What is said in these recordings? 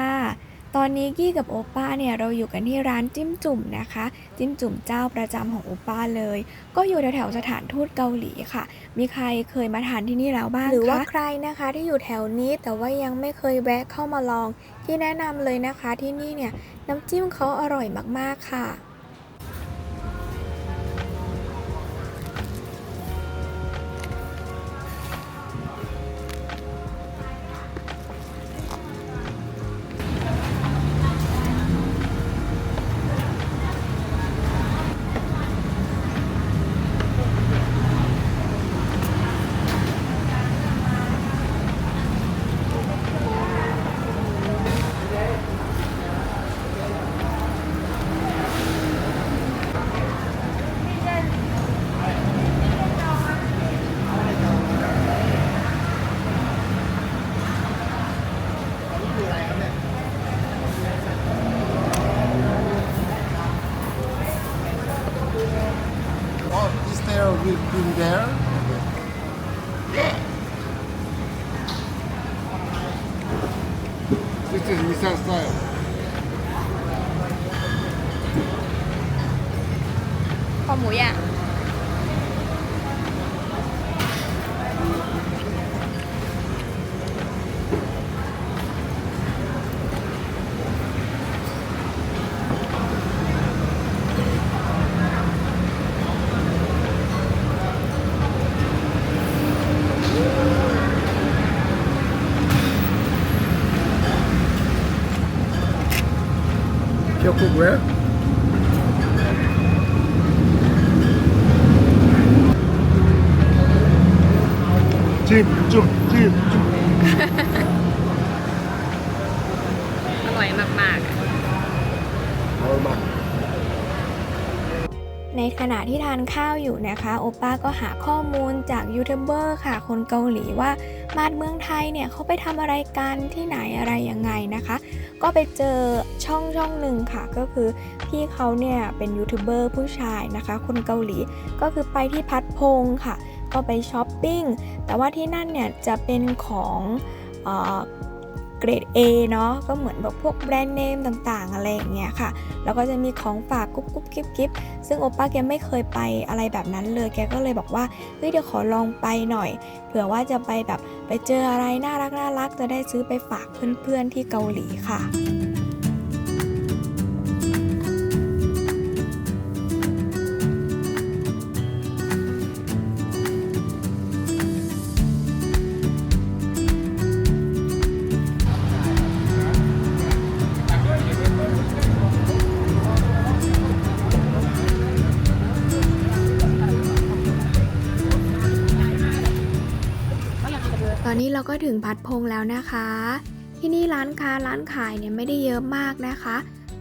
ค่ะ ตอนนี้กี้กับโอป้าเนี่ยเราอยู่กันที่ร้านจิ้มจุ่มนะคะ จิ้มจุ่มเจ้าประจำของโอป้าเลย ก็อยู่แถวๆสถานทูตเกาหลีค่ะ มีใครเคยมาทานที่นี่แล้วบ้างหรือว่าใครนะคะที่อยู่แถวนี้แต่ว่ายังไม่เคยแวะเข้ามาลอง ที่แนะนำเลยนะคะที่นี่เนี่ยน้ำจิ้มเขาอร่อยมากๆค่ะ คอหมูย่ จิ้มจุ่มจิ้มจุ่มอร่อยมากๆอะอร่อยมากในขณะที่ทานข้าวอยู่นะคะ โอป้าก็หาข้อมูลจากยูทูบเบอร์ค่ะ คนเกาหลีว่ามาดเมืองไทยเนี่ยเขาไปทำอะไรกันที่ไหนอะไรยังไงนะคะ ก็ไปเจอช่องช่องหนึ่งค่ะ ก็คือพี่เขาเนี่ยเป็นยูทูบเบอร์ผู้ชายนะคะ คนเกาหลีก็คือไปที่พัดพงค่ะ ก็ไปช้อปปิ้ง แต่ว่าที่นั่นเนี่ยจะเป็นของเกรด A เนาะก็เหมือนแบบพวกแบรนด์เนมต่างๆ อะไรอย่างเงี้ยค่ะ แล้วก็จะมีของฝากกุ๊บกุ๊บกิ๊บกิ๊บซึ่งโอป้าแกไม่เคยไปอะไรแบบนั้นเลย แกก็เลยบอกว่า เฮ้ยเดี๋ยวขอลองไปหน่อย เผื่อว่าจะไปแบบไปเจออะไรน่ารักน่ารักจะได้ซื้อไปฝากเพื่อนๆที่เกาหลีค่ะ อนนี้เราก็ถึงพัดพงแล้วนะคะ ที่นี่ร้านค้าร้านขายเนี่ยไม่ได้เยอะมากนะคะ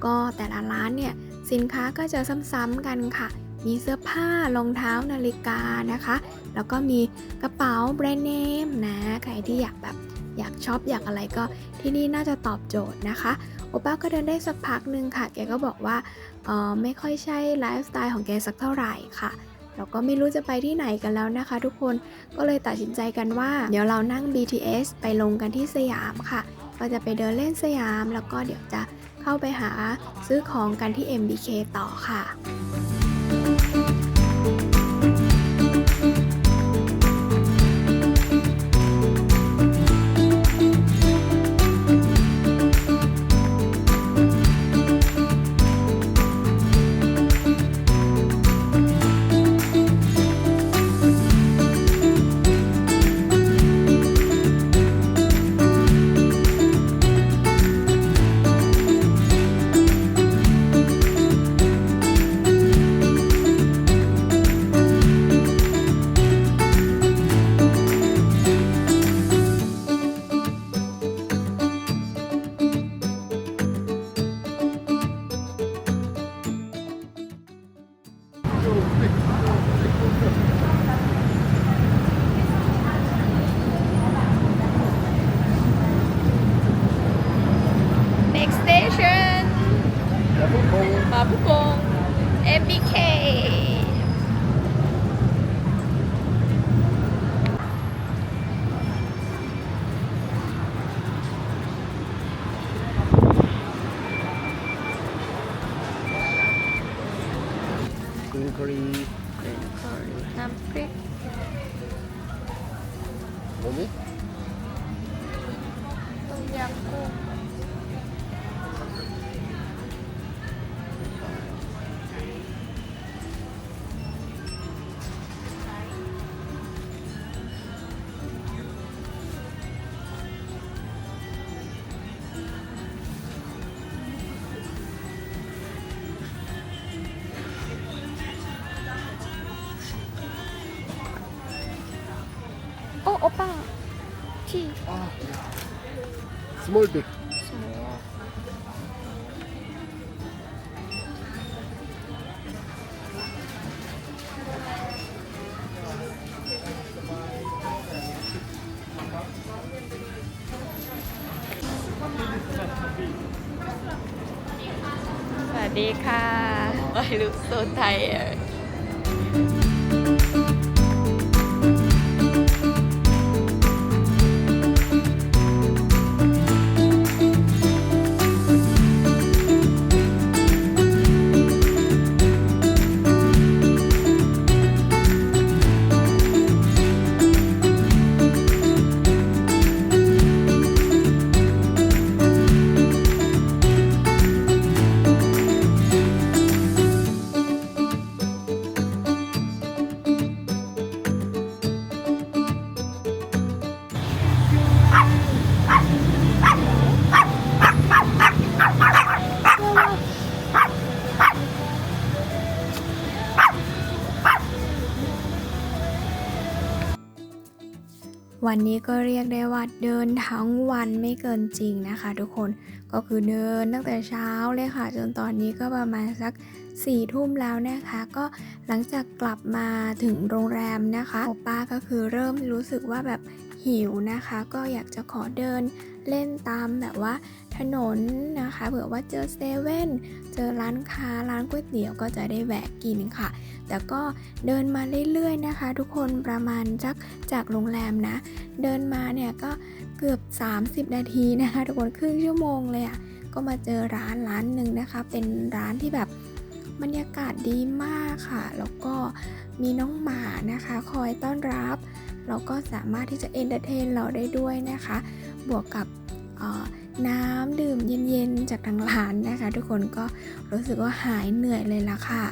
ก็แต่ละร้านเนี่ยสินค้าก็จะซ้ำๆกันค่ะ มีเสื้อผ้ารองเท้านาฬิกานะคะ แล้วก็มีกระเป๋าแบรนด์เนมนะใครที่อยากแบบอยากช็อปอยากอะไรก็ที่นี่น่าจะตอบโจทย์นะคะโอป้าก็เดินได้สักพักหนึ่งค่ะ แกก็บอกว่าเออไม่ค่อยใช่ไลฟ์สไตล์ของแกสักเท่าไหร่ค่ะ เราก็ไม่รู้จะไปที่ไหนกันแล้วนะคะ ทุกคนก็เลยตัดสินใจกันว่า เดี๋ยวเรานั่ง BTS ไปลงกันที่สยามค่ะ ก็จะไปเดินเล่นสยาม แล้วก็เดี๋ยวจะเข้าไปหาซื้อของกันที่ MBK ต่อค่ะ Rob Kong, MBK. Green curry. Green curry. Green. small big. สวัสดีค่ะไม่รู้โซไทยอ่ะ วันนี้ก็เรียกได้ว่าเดินทั้งวันไม่เกินจริงนะคะ ทุกคนก็คือเดินตั้งแต่เช้าเลยค่ะ จนตอนนี้ก็ประมาณสักสี่ทุ่มแล้วนะคะ ก็หลังจากกลับมาถึงโรงแรมนะคะป้าก็คือเริ่มรู้สึกว่าแบบหิวนะคะ ก็อยากจะขอเดินเล่นตามแบบว่า ถนนนะคะเผื่อว่าเจอเซเว่นเจอร้านค้าร้านก๋วยเตี๋ยวก็จะได้แวะกินค่ะ แต่ก็เดินมาเรื่อยๆนะคะ ทุกคนประมาณจักจากโรงแรมนะ เดินมาเนี่ยก็เกือบ 30 นาทีนะคะ ทุกคนครึ่งชั่วโมงเลยอะ่ะก็มาเจอร้านร้านหนึ่งนะคะ เป็นร้านที่แบบบรรยากาศดีมากค่ะ แล้วก็มีน้องหมานะคะ คอยต้อนรับ เราก็สามารถที่จะเอนเตอร์เทนเราได้ด้วยนะคะ บวกกับ น้ำดื่มเย็นๆ จากทางร้านนะคะ ทุกคนก็รู้สึกว่าหายเหนื่อยเลยล่ะค่ะ